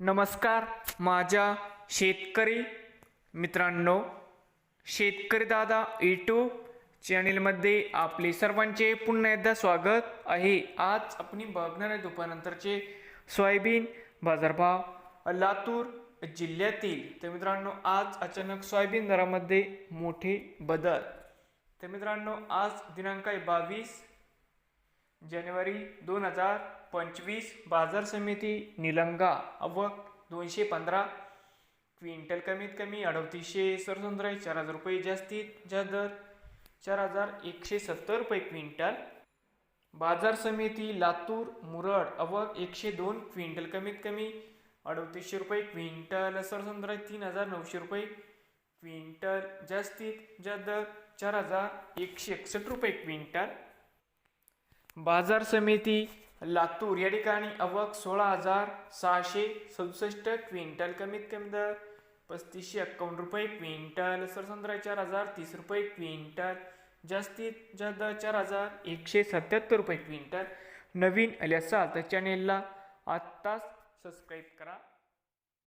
नमस्कार माझ्या शेतकरी मित्रांनो शेतकरी दादा यूट्यूब चॅनेलमध्ये आपले सर्वांचे पुन्हा एकदा स्वागत आहे. आज आपण बघणार आहे दुपारनंतरचे सोयाबीन बाजारभाव लातूर जिल्ह्यातील. तर मित्रांनो आज अचानक सोयाबीन दरामध्ये मोठे बदल. तर मित्रांनो आज दिनांक आहे बावीस जानेवारी दोन हजार पंचवीस बाजार समिती निलंगा आवक दोनशे पंधरा. क्विंटल कमीत कमी अडतीसशे सरसुंदराई चार हजार रुपये जास्तीत जास्त दर चार हजार एकशे सत्तर रुपये क्विंटल. बाजार समिती लातूर मुरड आवक एकशे दोन क्विंटल कमीत कमी अडतीसशे रुपये क्विंटल. सरसंद्राय तीन हजार नऊशे रुपये क्विंटल जास्तीत जास्त दर चार हजार एकशे एकसष्ट रुपये क्विंटल. बाजार समिती लातूर. या ठिकाणी आवक सोळा हजार सहाशे सदुसष्ट क्विंटल कमीत कमी दर पस्तीसशे एक्कावन्न रुपये क्विंटल. सरसंद्रा चार हजार तीस रुपये क्विंटल. जास्तीत जास्त चार हजार एकशे सत्याहत्तर रुपये क्विंटल. नवीन आले असाल तर चॅनेलला आत्ताच सबस्क्राईब करा.